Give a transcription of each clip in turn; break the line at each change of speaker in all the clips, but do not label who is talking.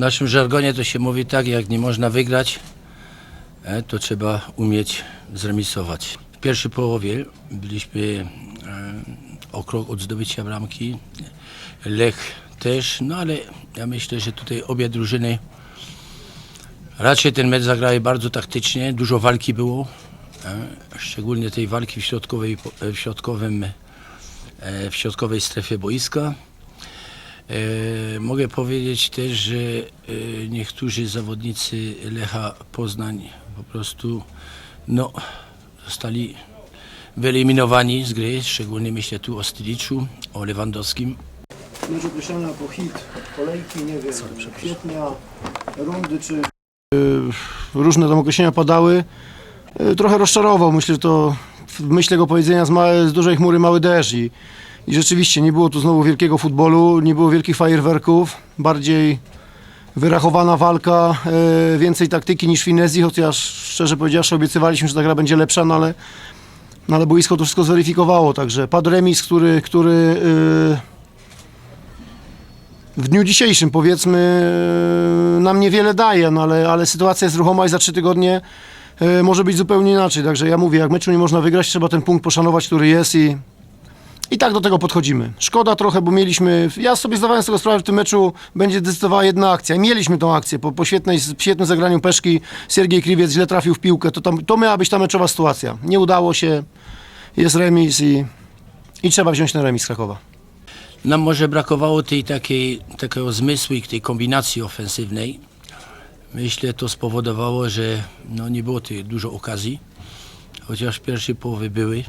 naszym żargonie to się mówi tak, jak nie można wygrać, e, to trzeba umieć zremisować. W pierwszej połowie byliśmy e, o krok od zdobycia bramki. Lech też, no ale ja myślę, że tutaj obie drużyny raczej ten mecz zagrały bardzo taktycznie, dużo walki było, e, szczególnie tej walki w, środkowej, w, środkowym, w środkowej strefie boiska. E, mogę powiedzieć też, że e, niektórzy zawodnicy Lecha Poznań po prostu no, zostali wyeliminowani z gry, szczególnie myślę tu o Styliczu, o Lewandowskim.
Mecz określany jako hit kolejki, nie wiem, kwietnia, rundy czy... Różne tam określenia padały. Trochę rozczarował, myślę, że to w myśl tego powiedzenia z, małe, z dużej chmury mały deszcz i, i rzeczywiście nie było tu znowu wielkiego futbolu, nie było wielkich fajerwerków, bardziej wyrachowana walka, y, więcej taktyki niż finezji, chociaż szczerze powiedziawszy obiecywaliśmy, że ta gra będzie lepsza, no ale, no ale boisko to wszystko zweryfikowało, także padł remis, który, który y, w dniu dzisiejszym powiedzmy e, nam niewiele daje, no ale, ale sytuacja jest ruchoma i za trzy tygodnie e, może być zupełnie inaczej. Także ja mówię, jak meczu nie można wygrać, trzeba ten punkt poszanować, który jest i, i tak do tego podchodzimy. Szkoda trochę, bo mieliśmy, ja sobie zdawałem z tego sprawę, że w tym meczu będzie decydowała jedna akcja. Mieliśmy tą akcję po, po świetnej, świetnym zagraniu Peszki. Siergiej Kriwiec źle trafił w piłkę. To, tam, to miała być ta meczowa sytuacja. Nie udało się, jest remis i, i trzeba wziąć ten remis Krakowa.
Nam może brakowało tej takiej, takiego zmysłu i tej kombinacji ofensywnej. Myślę, to spowodowało, że no, nie było tych dużo okazji, chociaż w pierwszej połowie były.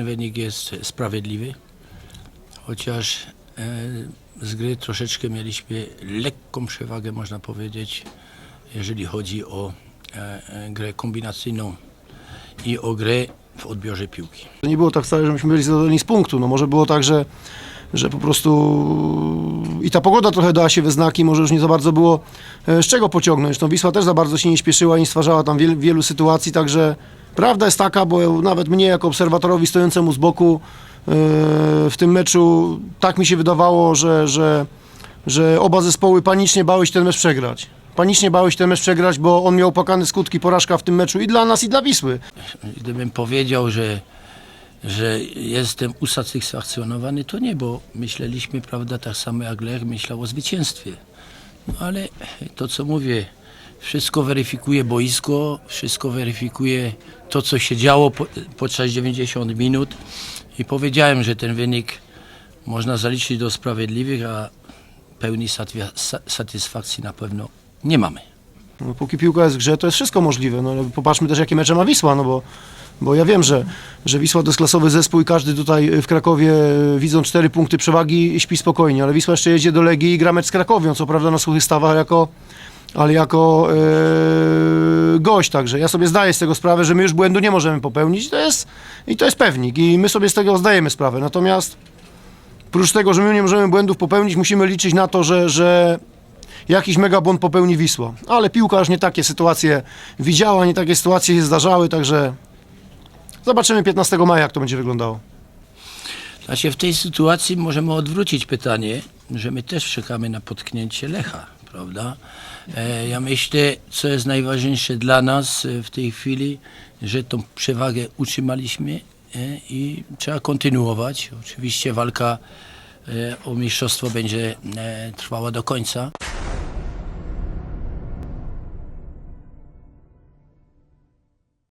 Ten wynik jest sprawiedliwy, chociaż e, z gry troszeczkę mieliśmy lekką przewagę, można powiedzieć, jeżeli chodzi o e, e, grę kombinacyjną i o grę w odbiorze piłki.
Nie było tak wcale, że byli zadowoleni z punktu. No może było tak, że, że po prostu i ta pogoda trochę dała się we znaki, może już nie za bardzo było z czego pociągnąć. Zresztą Wisła też za bardzo się nie śpieszyła i nie stwarzała tam wiel, wielu sytuacji, także prawda jest taka, bo nawet mnie jako obserwatorowi stojącemu z boku e, w tym meczu tak mi się wydawało, że, że, że oba zespoły panicznie bały się ten mecz przegrać. Panicznie bały się ten mecz przegrać, bo on miał opłakane skutki, porażka w tym meczu i dla nas, i dla Wisły.
Gdybym powiedział, że, że jestem usatysfakcjonowany, to nie, bo myśleliśmy, prawda, tak samo jak Lech myślał o zwycięstwie. No ale to, co mówię, wszystko weryfikuje boisko, wszystko weryfikuje to, co się działo po, podczas 90 minut i powiedziałem, że ten wynik można zaliczyć do sprawiedliwych, a pełni satysfakcji na pewno nie mamy.
No, póki piłka jest w grze, to jest wszystko możliwe. No, popatrzmy też, jakie mecze ma Wisła, no bo, bo ja wiem, że, że Wisła to jest klasowy zespół i każdy tutaj w Krakowie, e, widząc cztery punkty przewagi, śpi spokojnie, ale Wisła jeszcze jedzie do Legii i gra mecz z Krakowią, co prawda na suchych stawach jako, ale jako e, gość, także ja sobie zdaję z tego sprawę, że my już błędu nie możemy popełnić to jest, i to jest pewnik i my sobie z tego zdajemy sprawę. Natomiast prócz tego, że my nie możemy błędów popełnić, musimy liczyć na to, że, że jakiś mega błąd popełni Wisła. Ale piłkarz nie takie sytuacje widziała, nie takie sytuacje się zdarzały, także zobaczymy 15 maja, jak to będzie wyglądało.
Znaczy w tej sytuacji możemy odwrócić pytanie, że my też czekamy na potknięcie Lecha, prawda? E, ja myślę, co jest najważniejsze dla nas e, w tej chwili, że tą przewagę utrzymaliśmy e, i trzeba kontynuować. Oczywiście walka o mistrzostwo będzie trwała do końca.